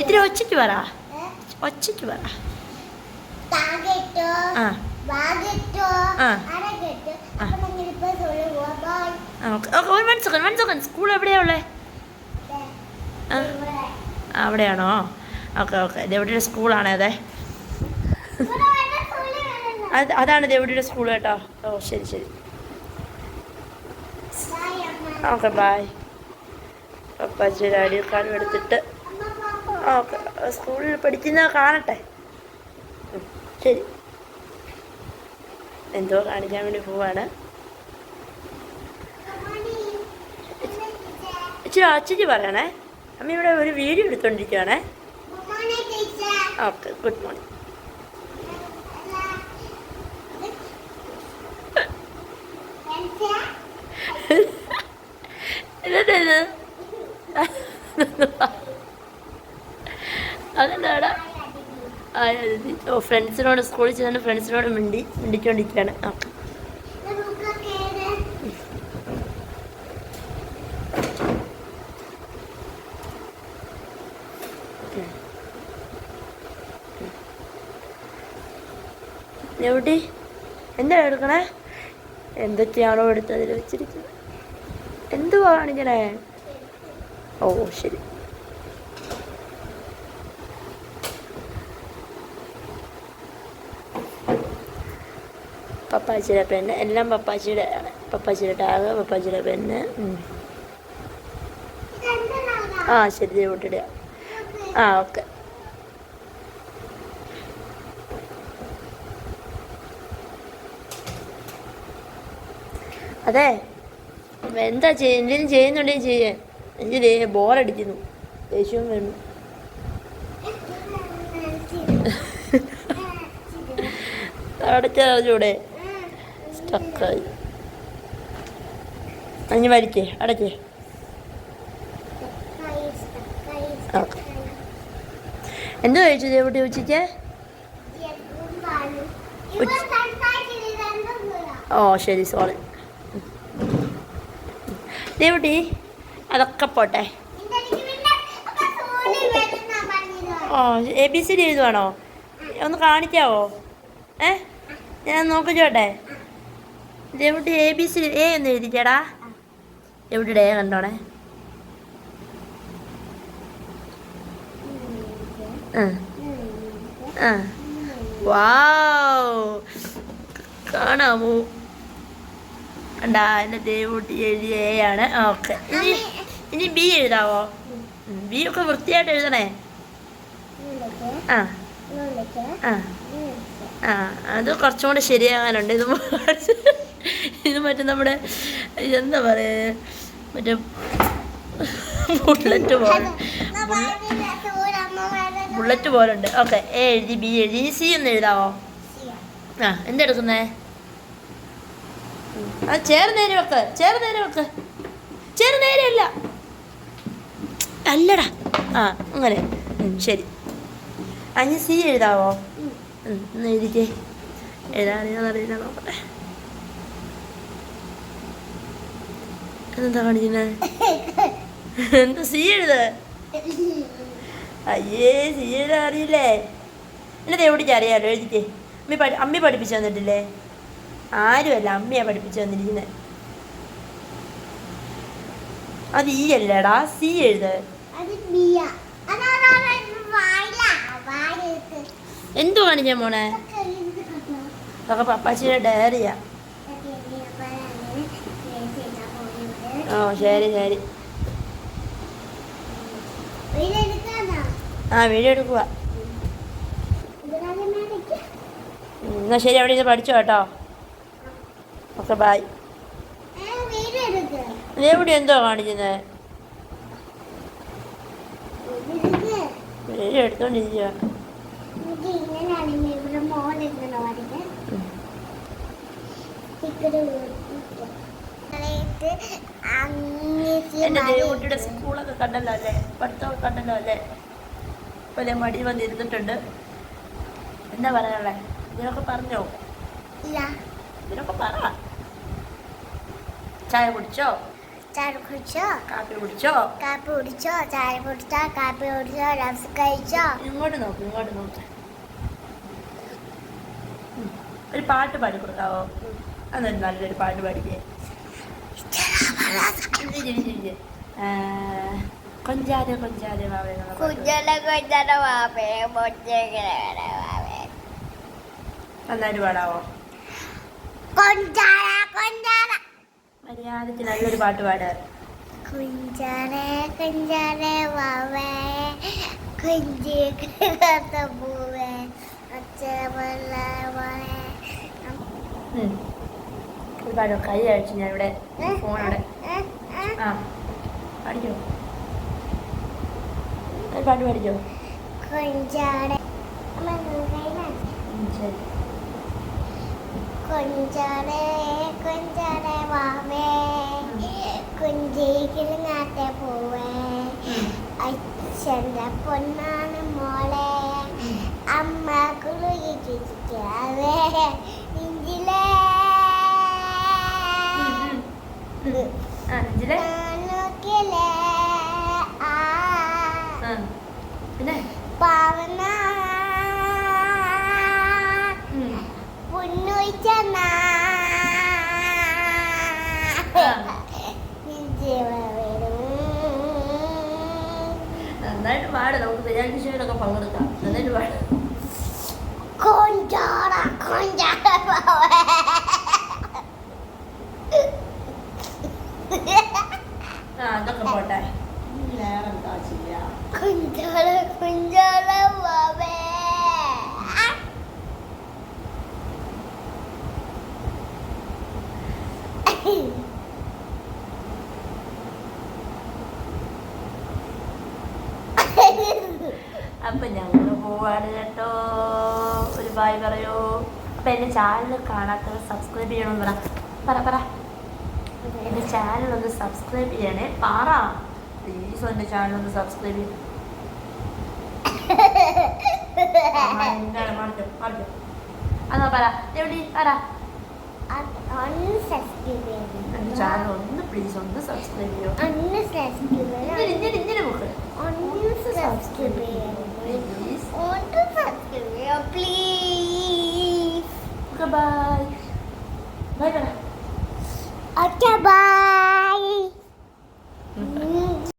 ഇത്തിരി ഒച്ചയ്ക്ക് പറ. ഒച്ചയ്ക്ക് പറ. ആ. ഒരു one second one second school എവിടെയാ ഉള്ളത്. അവിടെയാണോ? Okay okay. ദേവടിയുടെ സ്കൂളാണ് അതെ. അത് അതാണ് ദേവടിയുടെ സ്കൂൾ കേട്ടോ. ഓ ശരി ശരി. ഓക്കെ ബായ് പപ്പാച്ചിയുടെ ഐ കാർഡ് എടുത്തിട്ട്. ഓക്കെ. സ്കൂളിൽ പഠിക്കുന്ന കാണട്ടെ. ശരി. എന്തോ കാണിക്കാൻ വേണ്ടി പോവാണ്. ഇച്ചിരി അച്ചിച്ച് പറയണേ. അമ്മ ഇവിടെ ഒരു വീഡിയോ എടുത്തോണ്ടിരിക്കുകയാണേ ഓക്കെ ഗുഡ് മോർണിംഗ് എന്നിട്ട് അതെന്താടാ? ഓ ഫ്രണ്ട്സിനോട് സ്കൂളിൽ ചെന്ന് ഫ്രണ്ട്സിനോട് മിണ്ടി മിണ്ടിക്കൊണ്ടിരിക്കുകയാണ്. ഓക്കെ എവിടെ? എന്താ എടുക്കണേ? എന്തൊക്കെയാണോ എടുത്തതിൽ വെച്ചിരിക്കുന്നത്? എന്തുവാ ഇങ്ങനെ ഓ ശരി. പപ്പാച്ചിയുടെ പെണ്ണ് എല്ലാം പപ്പാച്ചിയുടെ പപ്പാച്ചിയുടെ ടാഗ് പപ്പാച്ചിയുടെ പെണ്ണ്. ആ ശരി ദേവട്ടിയുടെ ആ ഓക്കെ. അതെ. എന്താ ചെയ്യ എന്തെങ്കിലും ചെയ്യുന്നുണ്ടെങ്കിൽ ചെയ്യാൻ എനിക്ക് ദേ ബോറടിക്കുന്നു ദേഷ്യവും വരുന്നു അടച്ചൂടെ സ്റ്റക്കായി അഞ്ഞ് വലിക്കേ അടക്കേ. എന്തോ ചോദിച്ചു കഴിച്ചു ദേവട്ടി ഉച്ചയ്ക്ക്? ഓ ശരി സോറി ദേവട്ടി അതൊക്കെ പോട്ടെ. ഓ എ ബി സി ഡി എഴുതുവാണോ? ഒന്ന് കാണിക്കാവോ? ഏ? ഞാൻ നോക്കിച്ചോട്ടെ Devatti A B C A ഒന്ന് എഴുതിച്ചേടാ എവിടെ എ കണ്ടോണേ. കാണാമോ? കണ്ടാ എന്റെ ദേവൂട്ടി എഴുതിയ ആണ് ഓക്കെ. ഇനി ഇനി ബി എഴുതാവോ? ബി ഒക്കെ വൃത്തിയായിട്ട് എഴുതണേ. ആ. ആ. ആ അത് കുറച്ചും കൂടെ ശരിയാകാനുണ്ട്. ഇത് ഇത് മറ്റേ നമ്മുടെ എന്താ പറയുക മറ്റേ ബുള്ളറ്റ് പോലെ. ബുള്ളറ്റ് പോലെ ഉണ്ട് ഓക്കെ എ എഴുതി ബി എഴുതി. സി ഒന്ന് എഴുതാവോ? ആ എന്തെടുക്കുന്നേ ആ അല്ലടാ. ആ അങ്ങനെ. ശരി. അഞ്ഞ് സി എഴുതാവോ? എഴുതിക്കേ. എഴുതാറിയാന്നറിയില്ല നോക്കട്ടെ. എന്താ കാണിക്കുന്നത് എന്താ സി എഴുത്? അയ്യേ സി എഴുതാൻ അറിയില്ലേ? എന്നെ എവിടേക്ക് അറിയാലോ എഴുതിക്കേ. അമ്മി പഠി അമ്മി പഠിപ്പിച്ചു തന്നിട്ടില്ലേ? ആരുമല്ല അമ്മയാ പഠിപ്പിച്ചു തന്നിരിക്കുന്നത് അത് ഈ അല്ലേടാ സി എഴുത്. എന്തു കാണിക്കാൻ മോണെ അതൊക്കെ പപ്പാച്ചിയുടെ ഡയറിയാ. ഓ ശരി ശരി. ആ വീഡിയോ എടുക്കുക എന്നാ ശരി അവിടെ ഇരുന്ന് പഠിച്ചോ കേട്ടോ. ഓക്കെ ബായ് എവിടെ എന്തോ കാണിക്കുന്നേ? വീഡിയോ എടുത്തോണ്ടിരിക്കുക എന്റെ ദേവകുട്ടിയുടെ സ്കൂളൊക്കെ കണ്ടല്ലോ അല്ലേ? പഠിത്തമൊക്കെ കണ്ടല്ലോ അല്ലേ? ഇപ്പൊ ദേ മടി വന്നിരുന്നിട്ടുണ്ട്. എന്താ പറയാനുള്ളേ? ഇതിനൊക്കെ പറഞ്ഞോ? ഇതിനൊക്കെ പറ. ചായ കുടിച്ചോ? ചായ കുടിച്ചോ? കാപ്പി കുടിച്ചോ? കാപ്പി കുടിച്ചോ? ചായ കുടിച്ചോ? കാപ്പി കുടിച്ചോ? രസം കഴിച്ചോ? ഇങ്ങോട്ട് നോക്ക് ഇങ്ങോട്ട് നോക്ക്. ഒരു പാട്ട് പാടി കൊടുക്കാവോ? അന്നൊരു നല്ലൊരു പാട്ട് പാടിക്കേ. കൊഞ്ചാര കൊഞ്ചാര. കുഞ്ഞല കുഞ്ഞല വാവേ മൊച്ചങ്ങനെ നന്നായിട്ട് പാടാവോ? കൊഞ്ചാര കൊഞ്ചാല മര്യാദയ്ക്ക് നല്ലൊരു പാട്ട് പാടുക. കുഞ്ചാനെ കുഞ്ചാനെ വാവേ കുഞ്ചി കിടത്ത പൂവേ അച്ഛനല്ല മോനെ. ഉം. ഒരു പാടോ കൈ അഴിച്ചു ഞാൻ ഇവിടെ ഫോണോടെ ആ പാടിക്കോ? ഒരു പാട്ട് ശരി. കൊഞ്ചാടെ കൊഞ്ചാടെ വാവേ. കുഞ്ചിക്കിളിങ്ങാത്തെ പൂവേ പോവേ. അച്ഛന്റെ പൊന്നാണ് മോളെ. അമ്മ കുളുകി ചിരിക്കാവേ ഇഞ്ചിലേ. പിന്നെ? പാവന പാട് നമുക്ക് റിയാലിറ്റി ഷോയിലൊക്കെ പങ്കെടുക്കാം. നന്നായിട്ട് പാട്. കൊഞ്ചാട കൊഞ്ചാട ആ അതൊക്കെ പോട്ടെ. ഇനി വേറെ എന്താ ചെയ്യാ കുഞ്ചാട കുഞ്ചാട ബാബേ അപ്പൊ ഞങ്ങൾ പോവാണ് കേട്ടോ. ഒരു ബായ് പറയോ. അപ്പൊ എന്റെ ചാനൽ കാണാത്തവർ സബ്സ്ക്രൈബ് ചെയ്യണം പറ. പറ പറ. എന്റെ ചാനൽ ഒന്ന് സബ്സ്ക്രൈബ് ചെയ്യണേ. പാറ. പ്ലീസ് എന്റെ ചാനൽ ഒന്ന് സബ്സ്ക്രൈബ് ചെയ്യണം അതാ പറ. എവിടെ? പറ. ചാനൽ ഒന്ന് പ്ലീസ് ഒന്ന് സബ്സ്ക്രൈബ് ചെയ്യോ. ഇങ്ങനെ ഇങ്ങനെ പോക്ക്.